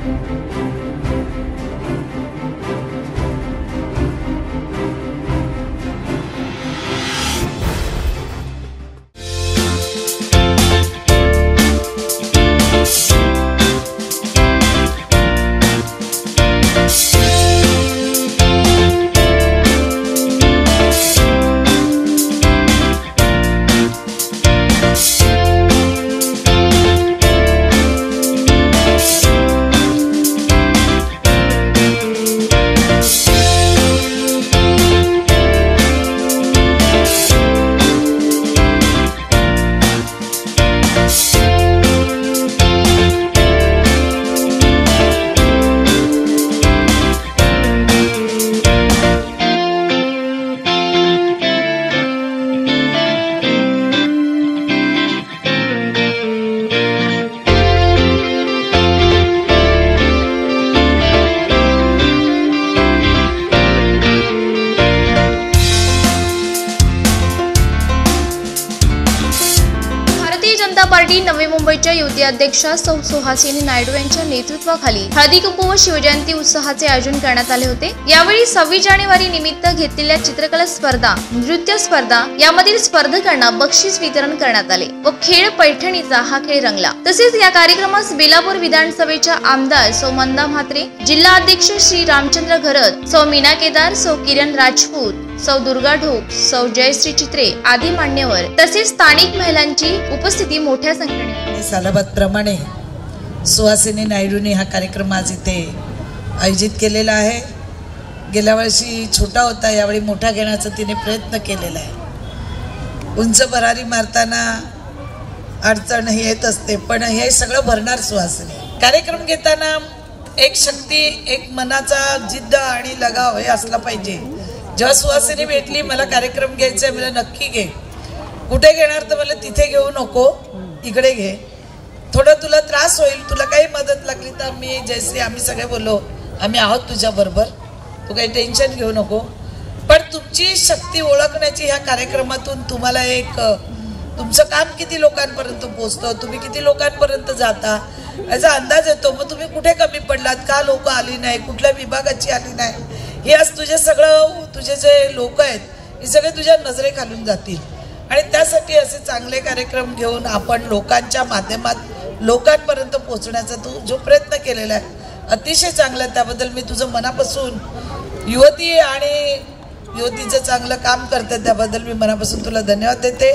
भारतीय यासाठी नवी मुंबईच्या युती अध्यक्षा सौ सुहासिनी नायडू यांच्या नेतृत्वाखाली हळदी कुंकू व शिवजयंती उत्सवाचे आयोजन करण्यात आले होते. यावेळी सव्वीस जानेवारी निमित्त घेतलेल्या चित्रकला स्पर्धा नृत्य स्पर्धा यामधील स्पर्धकांना बक्षीस वितरण करण्यात आले व खेळ पैठणीचा हा खेळ रंगला. तसेच या कार्यक्रमास बेलापूर विधानसभेच्या आमदार सौ मंदा म्हात्रे जिल्हा अध्यक्ष श्री रामचंद्र घरत सौ मीना केदार सौ किरण राजपूत सौ दुर्गा ढोक सौ जयश्री चित्रे आदी मान्यवर तसेच स्थानिक महिलांची उपस्थिती मोठ्या संख्येने. होती. सालाबादप्रमाणे सुहासिनी नायडूने हा कार्यक्रम आज इथे आयोजित केलेला आहे. गेल्या वर्षी छोटा होता यावेळी मोठा घेण्याचा तिने प्रयत्न केलेला आहे. उंच भरारी मारताना अडचण येत असते पण हे सगळं भरणार सुहासिनी. कार्यक्रम घेताना एक शक्ती एक मनाचा जिद्द आणि लगाव हे असला पाहिजे. जेव्हा सुहासिनी भेटली मला कार्यक्रम घ्यायचा आहे मला नक्की घे. कुठे घेणार तर मला तिथे घेऊ नको इकडे घे. थोडं तुला त्रास होईल तुला काही मदत लागली तर मी जयश्री आम्ही सगळे बोललो आम्ही आहोत तुझ्याबरोबर तू काही टेन्शन घेऊ नको. पण तुमची शक्ती ओळखण्याची ह्या कार्यक्रमातून तुम्हाला एक तुमचं काम किती लोकांपर्यंत पोचतं तुम्ही किती लोकांपर्यंत जाता? याचा अंदाज येतो मग तुम्ही कुठे कमी पडलात? का लोक आली नाही? कुठल्या विभागाची आली नाही? हे आज तुझे सगळं तुझे जे लोक आहेत हे सगळे तुझ्या नजरेखालून जातील. आणि त्यासाठी असे चांगले कार्यक्रम घेऊन आपण लोकांच्या माध्यमात लोकांपर्यंत पोहोचण्याचा तू जो प्रयत्न केलेला आहे अतिशय चांगला आहे. त्याबद्दल मी तुझं मनापासून युवती आणि युवतीचं चांगलं काम करते त्याबद्दल मी मनापासून तुला धन्यवाद देते.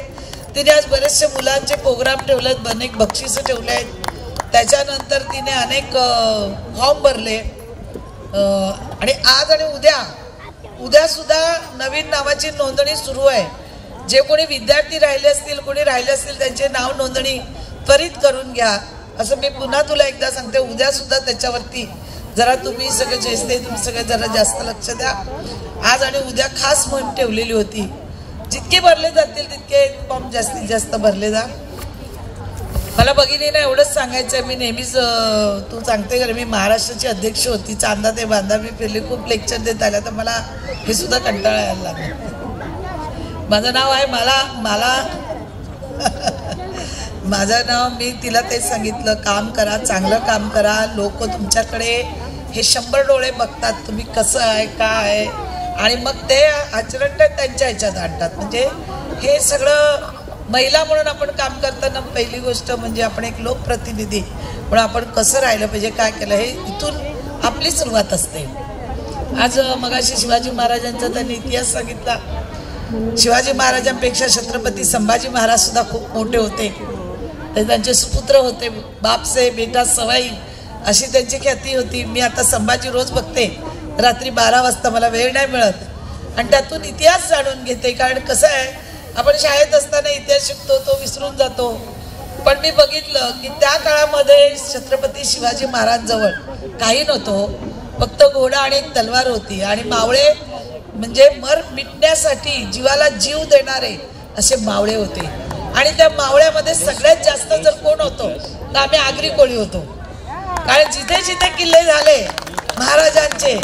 तिने आज बरेचसे मुलांचे प्रोग्राम ठेवले आहेत अनेक बक्षिसं ठेवले आहेत. त्याच्यानंतर तिने अनेक फॉर्म भरले. आणि आज आणि उद्या उद्या सुद्धा नवीन नावाची नोंदणी सुरू आहे. जे कोणी विद्यार्थी राहिले असतील कोणी राहिले असतील त्यांचे नाव नोंदणी त्वरित करून घ्या. असं मी पुन्हा तुला एकदा सांगते उद्या सुद्धा त्याच्यावरती जरा तुम्ही सगळे जेसते तुम्ही सगळे जरा जास्त लक्ष द्या. आज आणि उद्या खास मोहीम ठेवलेली होती. जितके भरले जातील तितके फॉर्म जास्तीत जास्त भरले जा. मला भगिनीला एवढंच सांगायचं आहे मी नेहमीच तू सांगते का मी महाराष्ट्राची अध्यक्ष होती. चांदा ते बांधा मी फिरले खूप लेक्चर देत आल्या तर मला हे सुद्धा कंटाळा यायला लागलं. माझं नाव आहे मला मला. माझं नाव मी तिला तेच सांगितलं काम करा चांगलं काम करा. लोक तुमच्याकडे हे शंभर डोळे बघतात तुम्ही कसं आहे काय आहे? आणि मग ते आचरण त्यांच्या ह्याच्यात आणतात. म्हणजे हे सगळं महिला म्हणून आपण काम करताना पहिली गोष्ट म्हणजे आपण एक लोकप्रतिनिधी म्हणून आपण कसं राहिलं पाहिजे काय केलं हे इथून आपली सुरुवात असते. आज मगाशी शिवाजी महाराजांचा त्यांनी इतिहास सांगितला. शिवाजी महाराजांपेक्षा छत्रपती संभाजी महाराज सुद्धा खूप मोठे होते. ते त्यांचे सुपुत्र होते बापसे बेटा सवाई अशी त्यांची ख्याती होती. मी आता संभाजी रोज बघते. रात्री बारा वाजता मला वेळ नाही मिळत. आणि त्यातून इतिहास जाणून घेते कारण कसं आहे आपण शाळेत असताना इतिहास शिकतो तो विसरून जातो. पण मी बघितलं की त्या काळामध्ये छत्रपती शिवाजी महाराजजवळ काही नव्हतं. फक्त घोडा आणि एक तलवार होती. आणि मावळे म्हणजे मर मिटण्यासाठी जीवाला जीव देणारे असे मावळे होते. आणि त्या मावळ्यामध्ये सगळ्यात जास्त जर कोण होतो तर आम्ही आगरी कोळी होतो. कारण जिथे जिथे किल्ले झाले महाराजांचे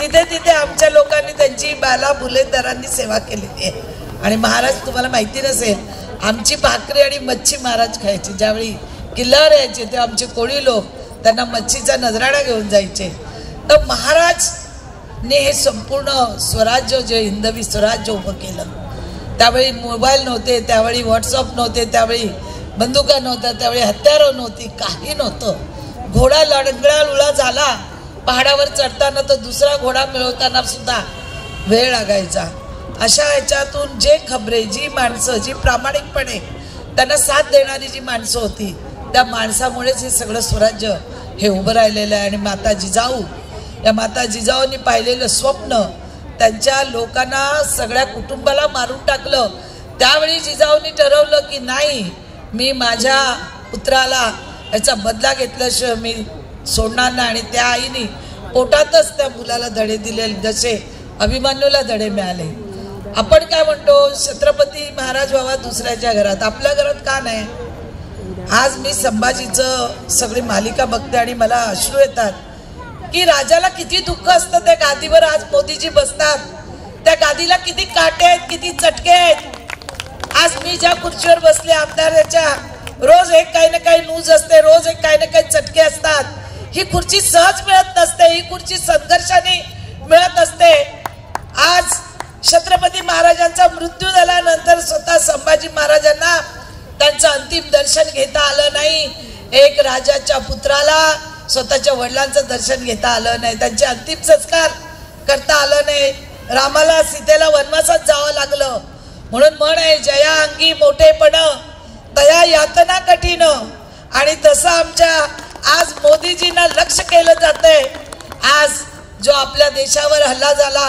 तिथे तिथे आमच्या लोकांनी त्यांची बाला बुलेदारांनी सेवा केलेली आहे. आणि महाराज तुम्हाला माहिती नसेल आमची भाकरी आणि मच्छी महाराज खायची. ज्यावेळी किल्ल्यावर यायचे ते आमचे कोळी लोक त्यांना मच्छीचा नजराणा घेऊन जायचे. तर महाराज ने हे संपूर्ण स्वराज्य जे हिंदवी स्वराज्य उभं केलं. त्यावेळी मोबाईल नव्हते त्यावेळी व्हॉट्सअप नव्हते त्यावेळी बंदुका नव्हत्या त्यावेळी हत्यारं नव्हती काही नव्हतं. घोडा लडगळा लुळा झाला. पहाडावर चढताना तर दुसरा घोडा मिळवताना सुद्धा वेळ लागायचा. अशा ह्याच्यातून जे खबरे जी माणसं जी प्रामाणिकपणे त्यांना साथ देणारी जी माणसं होती त्या माणसामुळेच हे सगळं स्वराज्य हे उभं राहिलेलं आहे. आणि माता जिजाऊ या माता जिजाऊंनी पाहिलेलं स्वप्न त्यांच्या लोकांना सगळ्या कुटुंबाला मारून टाकलं. त्यावेळी जिजाऊंनी ठरवलं की नाही मी माझ्या पुत्राला याचा बदला घेतल्याशिवाय मी सोडणार नाही. आणि त्या आईने पोटातच त्या मुलाला धडे दिले. जसे अभिमन्यूला धडे मिळाले. आपण काय म्हणतो छत्रपती महाराज बाबा दुसऱ्याच्या घरात. आपल्या घरात का नाही? आज मी संभाजीचं सगळी मालिका बघते आणि मला अश्रू येतात की राजाला किती दुःख असतं त्या गादीवर आज मोदीजी बसतात. त्या गादीला किती काटे आहेत किती चटके आहेत. आज मी ज्या खुर्चीवर बसले आमदाराच्या रोज एक काही ना काही न्यूज असते रोज एक काही ना काही चटके असतात. ही खुर्ची सहज मिळत नसते ही खुर्ची संघर्षाने मिळत असते. आज छत्रपती महाराजांचा मृत्यू झाल्यानंतर स्वतः संभाजी महाराजांना त्यांचं अंतिम दर्शन घेता आलं नाही. एक राजाच्या पुत्राला स्वतःच्या वडिलांचं दर्शन घेता आलं नाही. त्यांचे अंतिम संस्कार करता आलं नाही. रामाला सीतेला वनवासात जावं लागलं. म्हणून म्हण आहे जया अंगी मोठेपण तया यातना कठीण. आणि तसं आमच्या आज मोदीजींना लक्ष केलं जातंय. आज जो आपल्या देशावर हल्ला झाला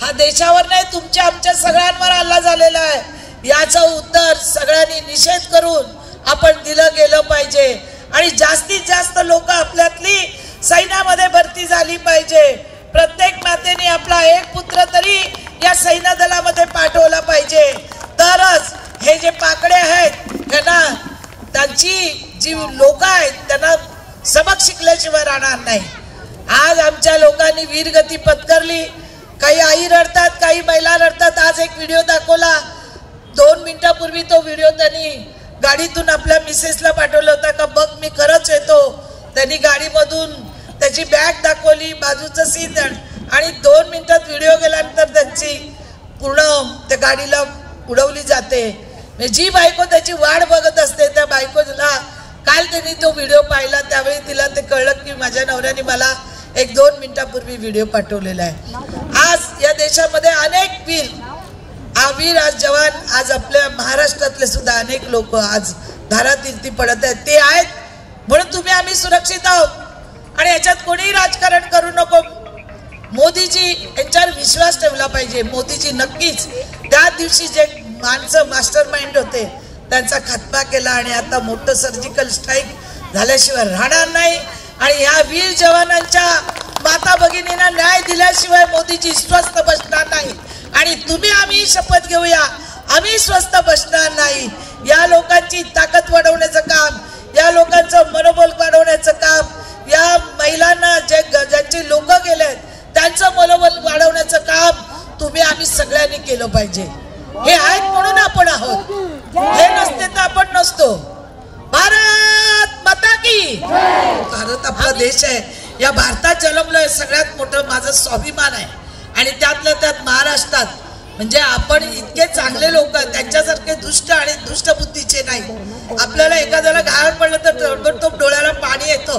हा देशावर नाही तुमच्या आमच्या सगळ्यांवर हल्ला झालेला आहे. याचं उत्तर सगळ्यांनी निषेध करून आपण दिलं गेलं पाहिजे. आणि जास्तीत जास्त लोक आपल्यातली सैन्यामध्ये भरती झाली पाहिजे. प्रत्येक मातेने आपला एक पुत्र तरी या सैन्य दलामध्ये पाठवला पाहिजे. तरच हे जे पाकडे आहेत त्यांना त्यांची जी लोक आहेत त्यांना सबक शिकल्याशिवाय राहणार नाही. आज आमच्या लोकांनी वीरगती पत्करली. काही आई रडतात काही महिला रडतात. आज एक व्हिडिओ दाखवला. दोन मिनिटापूर्वी तो व्हिडिओ त्यांनी गाडीतून आपल्या मिसेसला पाठवला होता का बघ मी खरंच येतो. त्यांनी गाडीमधून त्याची बॅग दाखवली बाजूचं सीन आणि दोन मिनिटात व्हिडिओ गेल्यानंतर त्यांची पूर्ण त्या गाडीला उडवली जाते. म्हणजे जी बायको त्याची वाट बघत असते त्या बायकोला काल त्यांनी तो व्हिडिओ पाहिला त्यावेळी तिला ते कळलं की माझ्या नवऱ्याने मला एक दोन मिनिटापूर्वी व्हिडिओ पाठवलेला आहे. या देशामध्ये अनेक वीर वीर आज जवान आज आपल्या महाराष्ट्रातले सुद्धा अनेक लोक आज धारातीर्थी पडत आहेत. ते आहेत म्हणून तुम्ही आम्ही सुरक्षित आहोत. आणि याच्यात कोणीही राजकारण करू नको. मोदीजी यांच्यावर विश्वास ठेवला पाहिजे. मोदीजी नक्कीच त्या दिवशी जे माणसं मास्टर माइंड होते त्यांचा खात्मा केला आणि आता मोठं सर्जिकल स्ट्राईक झाल्याशिवाय राहणार नाही. आणि ह्या वीर जवानांच्या माता भगिनींना न्याय दिल्याशिवाय मोदीजी स्वस्थ बसणार नाही. आणि तुम्ही आम्ही शपथ घेऊया. आम्ही स्वस्त बसणार नाही. या लोकांची ताकद वाढवण्याचं काम या लोकांचं मनोबल वाढवण्याचं काम या महिलांना जे ज्यांचे लोक गेलेत त्यांचं मनोबल वाढवण्याचं काम तुम्ही आम्ही सगळ्यांनी केलं पाहिजे. हे आहेत म्हणून आपण आहोत. हे नसते तर आपण नसतो. भारत माता की भारत आपला देश आहे. या भारतात जन्मलोय सगळ्यात मोठं माझं स्वाभिमान आहे. आणि त्यातल्या त्यात महाराष्ट्रात म्हणजे आपण इतके चांगले लोक त्यांच्यासारखे दुष्ट आणि दुष्ट बुद्धीचे नाही. आपल्याला एखाद्याला घाण पडलं तर ताबडतोब डोळ्याला पाणी येतं.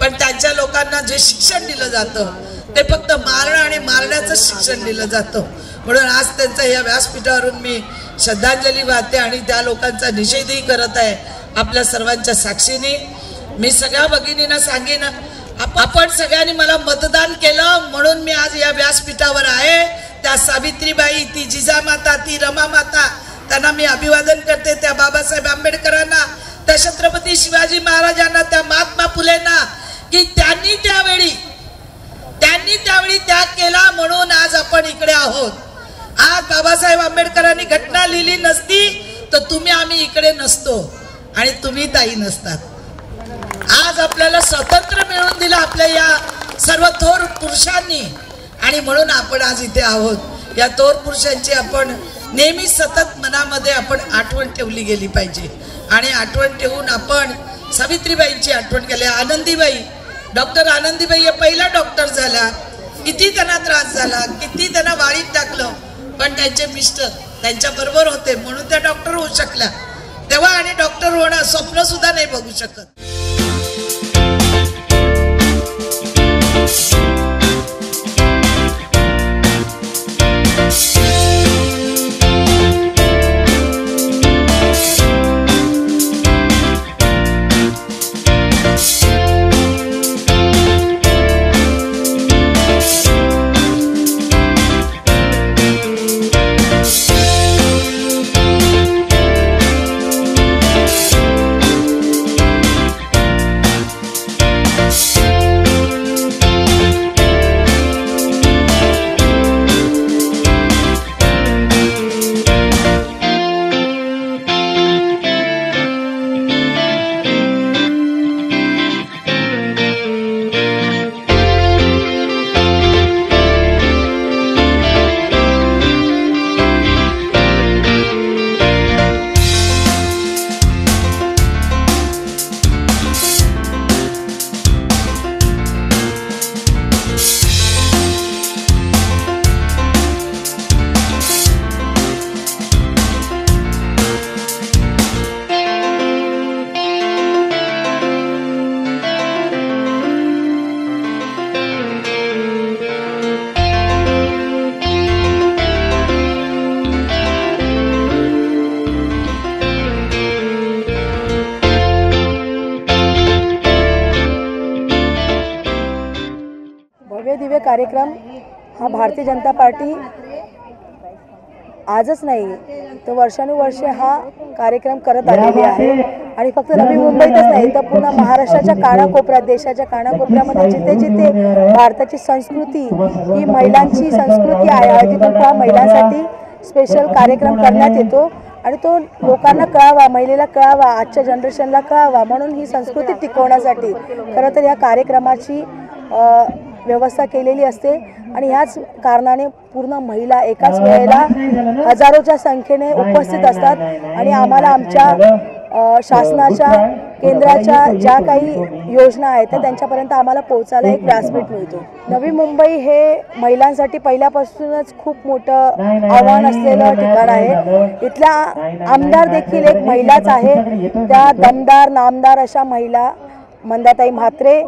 पण त्यांच्या लोकांना जे शिक्षण दिलं जातं ते फक्त मारणं आणि मारण्याचं शिक्षण दिलं जातं. म्हणून आज त्यांचं या व्यासपीठावरून मी श्रद्धांजली वाहते आणि त्या लोकांचा निषेधही करत आहे आपल्या सर्वांच्या साक्षीने. मी सगळ्या भगिनींना सांगेन आपण सगळ्यांनी मला मतदान केलं म्हणून मी आज या व्यासपीठावर आहे. त्या सावित्रीबाई ती जिजामाता ती रमामाता त्यांना मी अभिवादन करते. त्या बाबासाहेब आंबेडकरांना त्या छत्रपती शिवाजी महाराजांना त्या महात्मा फुलेंना की त्यांनी त्यावेळी त्यांनी त्यावेळी त्याग केला म्हणून आज आपण इकडे आहोत. आज बाबासाहेब आंबेडकरांनी घटना लिहिली नसती तर तुम्ही आम्ही इकडे नसतो. आणि तुम्ही ताई नसतात. आज आपल्याला स्वतंत्र मिळवून दिलं आपल्या या सर्व थोर पुरुषांनी. आणि म्हणून आपण आज इथे आहोत. या थोर पुरुषांची आपण नेहमी सतत मनामध्ये आपण आठवण ठेवली गेली पाहिजे. आणि आठवण ठेवून आपण सावित्रीबाईंची आठवण केली. आनंदीबाई डॉक्टर आनंदीबाई या पहिला डॉक्टर झाला. किती त्यांना त्रास झाला किती त्यांना वाळीत टाकलं. पण त्यांचे मिस्टर त्यांच्या बरोबर होते म्हणून त्या डॉक्टर होऊ शकल्या. तेव्हा आणि डॉक्टर होणं स्वप्न सुद्धा नाही बघू शकत. Peace. कार्यक्रम हा भारतीय जनता पार्टी आजच नाही तर वर्षानुवर्षे हा कार्यक्रम करत आलेली आहे. आणि फक्त नवी मुंबईतच नाही तर पूर्ण महाराष्ट्राच्या कानाकोपऱ्यात देशाच्या कानाकोपऱ्यामध्ये जिथे जिथे भारताची संस्कृती ही महिलांची संस्कृती आहे तिथून त्या महिलांसाठी स्पेशल कार्यक्रम करण्यात येतो. आणि तो लोकांना कळावा महिलेला कळावा आजच्या जनरेशनला कळावा म्हणून ही संस्कृती टिकवण्यासाठी खरं तर या कार्यक्रमाची व्यवस्था केलेली असते आणि ह्याच कारणाने पूर्ण महिला एकाच वेळेला हजारोच्या संख्येने उपस्थित असतात. आणि आम्हाला आमच्या शासनाच्या केंद्राच्या ज्या काही योजना आहेत त्या त्यांच्यापर्यंत आम्हाला पोहोचायला एक व्यासपीठ मिळतो. नवी मुंबई हे महिलांसाठी पहिल्यापासूनच खूप मोठं आव्हान असलेलं ठिकाण आहे. इथल्या आमदार देखील एक महिलाच आहे. त्या दमदार नामदार अशा महिला मंदाताई म्हात्रे.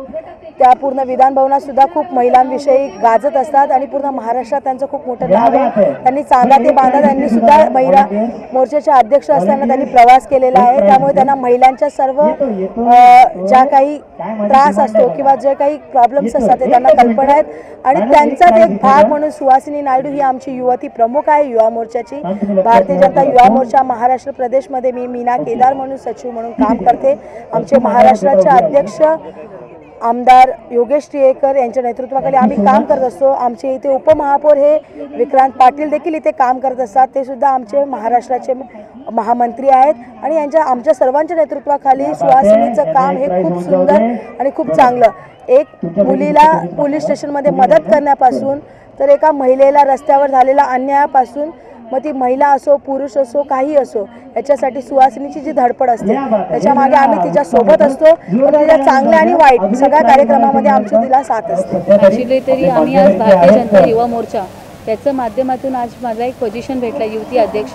त्या पूर्ण विधान भवनात सुद्धा खूप महिलांविषयी गाजत असतात आणि पूर्ण महाराष्ट्रात त्यांचं खूप मोठं नाव आहे. त्यांनी चांदा ते बांधा त्यांनी सुद्धा महिला मोर्चाच्या अध्यक्ष असताना त्यांनी प्रवास केलेला आहे. त्यामुळे त्यांना महिलांच्या सर्व ज्या काही त्रास असतो किंवा जे काही प्रॉब्लेम्स असतात ते त्यांना कल्पना आहेत. आणि त्यांचाच एक भाग म्हणून सुहासिनी नायडू ही आमची युवती प्रमुख आहे युवा मोर्चाची. भारतीय जनता युवा मोर्चा महाराष्ट्र प्रदेशमध्ये मी मीना केदार म्हणून सचिव म्हणून काम करते. आमचे महाराष्ट्राचे अध्यक्ष आमदार योगेश टिळेकर यांच्या नेतृत्वाखाली आम्ही काम करत असतो. आमचे इथे उपमहापौर हे विक्रांत पाटील देखील इथे काम करत असतात. ते सुद्धा आमचे महाराष्ट्राचे महामंत्री आहेत आणि यांच्या आमच्या सर्वांच्या नेतृत्वाखाली सुहासिनीचं काम हे खूप सुंदर आणि खूप चांगलं. एक मुलीला पोलीस स्टेशनमध्ये मदत करण्यापासून तर एका महिलेला रस्त्यावर झालेल्या अन्यायापासून मग ती महिला असो पुरुष असो काही असो याच्यासाठी सुहासिनीची जी धडपड असते त्याच्यामागे आम्ही तिच्या सोबत असतो तिच्या चांगल्या आणि वाईट सगळ्या कार्यक्रमामध्ये आमची तिला साथ असते. तरी आम्ही आज भारतीय जनता युवा मोर्चा त्याचं माध्यमातून आज माझा एक पोझिशन भेटला युवती अध्यक्ष.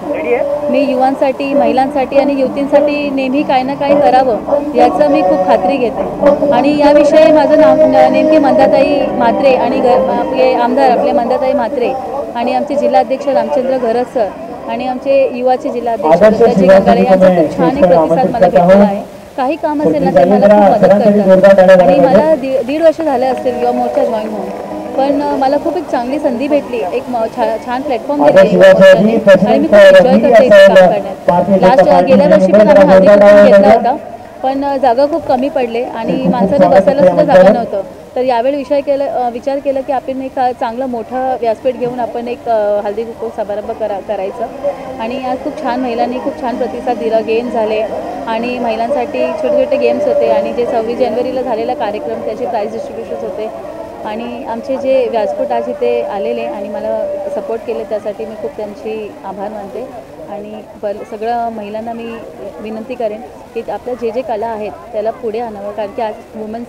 मी युवांसाठी महिलांसाठी आणि युवतींसाठी नेहमी काय ना काय करावं याचं मी खूप खात्री घेते. आणि याविषयी माझं नाव न- नेमके मंदाताई म्हात्रे आणि घर आपले आमदार आपले मंदाताई म्हात्रे आणि आमचे जिल्हाध्यक्ष रामचंद्र घरत सर आणि आमचे युवाचे जिल्हाध्यक्ष दुर्गाजी गंगाळे यांचा खूप छान एक प्रतिसाद मला भेटला आहे. काही काम असेल ना ते मला खूप मदत करतात आणि मला दीड दीड वर्ष झाले असतील युवा मोर्चा जॉईन होऊन. पण मला खूप एक चांगली संधी भेटली. एक छान प्लॅटफॉर्म मोर्चाने. आणि मी खूप एन्जॉय करते इथे काम करण्यात. लास्ट गेल्या वर्षी पण आम्ही हळदी कुंकू घेतला होता. पण जागा खूप कमी पडले आणि माणसाने बसायला सुद्धा जागा नव्हतं. तर यावेळी विषय केलं विचार केला की आपण एक चांगलं मोठं व्यासपीठ घेऊन आपण एक हल्दी हळदी कुंकू समारंभ करा करायचं. आणि आज खूप छान महिलांनी खूप छान प्रतिसाद दिला. गेम झाले आणि महिलांसाठी छोटे छोटे गेम्स होते आणि जे सव्वीस जानेवारीला झालेला कार्यक्रम त्याचे प्राईज डिस्ट्रीब्युशन्स होते. आणि आमचे जे व्यासपीठ आज इथे आलेले आणि मला सपोर्ट केले त्यासाठी मी खूप त्यांची आभार मानते. आणि बल सगळं महिलांना मी विनंती करेन की आपल्या जे जे कला आहेत त्याला पुढे आणावं. कारण की आज वुमन्स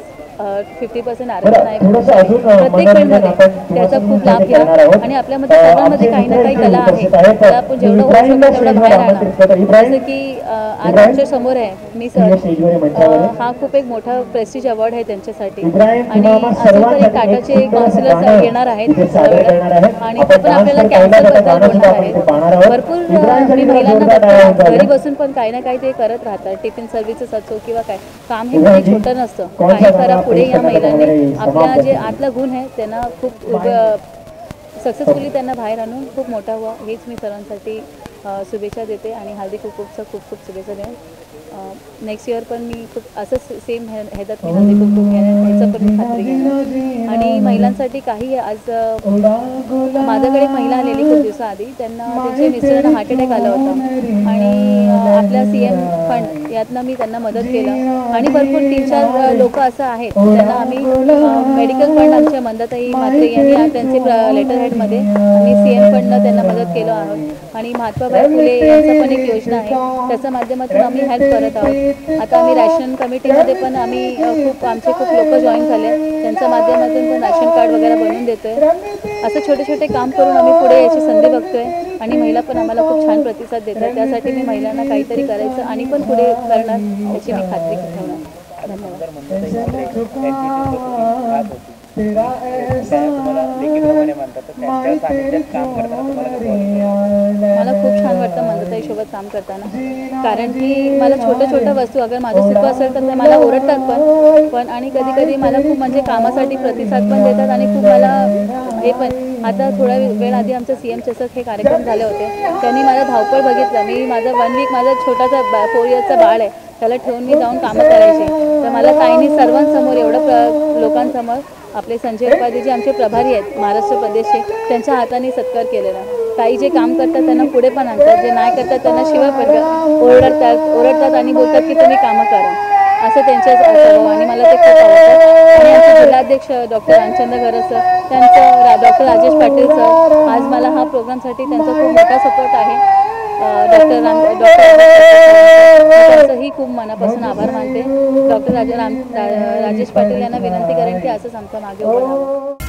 फिफ्टी पर्सेंट आरक्षण आहे प्रत्येक फील्डमध्ये त्याचा खूप लाभ घ्या. आणि आपल्यामध्ये सर्वांमध्ये काही ना काही कला आहे. त्याला आपण जेवढं होऊ शकतो तेवढं बाहेर आणा. जसं की आज आमच्यासमोर आहे. मी सर हा खूप एक मोठा प्रेस्टिज अवॉर्ड आहे त्यांच्यासाठी. आणि अजून तर एक टाटाचे काउन्सिलर येणार आहेत. आणि ते पण आपल्याला कॅन्सरबद्दल बोलणार आहेत. भरपूर मी महिलांना घरी बसून पण काही ना काही ते करत राहतात. टिफिन सर्व्हिसेस असो किंवा काय काम हे म्हणजे छोटं नसतं काही करा पुढे या महिलांनी आपल्या जे आतला गुण आहे त्यांना खूप सक्सेसफुली त्यांना बाहेर आणून खूप मोठा व्हा. हेच मी सर्वांसाठी अ, शुभेच्छा देते आणि हळदी कुकुपचा खूप खूप शुभेच्छा देऊन नेक्स्ट इयर पण मी खूप असंच सेम हे ह्याच्यात मी हळदी ह्याचं पण मी खात्री घेणार आणि महिलांसाठी काही आज माझ्याकडे महिला आलेली खूप दिवसाआधी. त्यांना त्यांच्या मिस्टरांना हार्ट अटॅक आला होता. आणि आपल्या सी एम फंड यातनं मी त्यांना मदत केलं. आणि भरपूर तीन चार लोक असं आहेत. त्यांना आम्ही मेडिकल फंड आमच्या मंदाताई मात्रे यांनी त्यांचे लेटर हेडमध्ये आम्ही सी एम फंडनं त्यांना मदत केलं आहोत आणि महात्माबाई फुले यांचं पण एक योजना आहे. त्याच्या माध्यमातून आम्ही हेल्प करत आहोत. आता आम्ही रॅशन कमिटीमध्ये पण आम्ही खूप आमचे खूप लोक जॉईन झाले. त्यांच्या माध्यमातून पण राशन कार्ड वगैरे बनवून देतोय. असं छोटे छोटे काम करून आम्ही पुढे याची संधी बघतोय. आणि महिला पण आम्हाला खूप छान प्रतिसाद देतात. त्यासाठी मी महिलांना काहीतरी करायचं आणि पण पुढे करणार याची मी खात्री ठेवणार. धन्यवाद. मला खूप छान वाटतं मंदताईसोबत काम करताना. कारण की मला छोट्या छोट्या वस्तू अगर माझं सिद्ध असेल तर ते मला ओरडतात पण. पण आणि कधी कधी मला खूप म्हणजे कामासाठी प्रतिसाद पण देतात आणि खूप मला हे पण. आता थोड्या वेळ आधी आमचं सी एम चषक हे कार्यक्रम झाले होते. त्यांनी मला धावपळ बघितलं. मी माझं वन वीक माझा छोटासा बा फोर इयर्सचा बाळ आहे. त्याला ठेवून मी जाऊन कामं करायचे. तर मला ताईंनी सर्वांसमोर एवढं प्र लोकांसमोर आपले संजय उपाध्ये जे आमचे प्रभारी आहेत महाराष्ट्र प्रदेशचे त्यांच्या हाताने सत्कार केलेला. ताई जे काम करतात त्यांना पुढे पण आणतात. जे नाही करतात त्यांना शिवाय पडतात ओरडतात ओरडतात आणि बोलतात की तुम्ही कामं करा. असं त्यांच्या आणि मला ते खूप आवडतं. आणि आमचे जिल्हाध्यक्ष डॉक्टर रामचंद्र गरज सर त्यांचं डॉक्टर राजेश पाटील सर आज मला हा प्रोग्रामसाठी त्यांचा खूप मोठा सपोर्ट आहे. डॉक्टर राम डॉक्टर खूप मनापासून आभार मानते. डॉक्टर राजा राम राजेश पाटील यांना विनंती करेन की असंच आमच्या मागे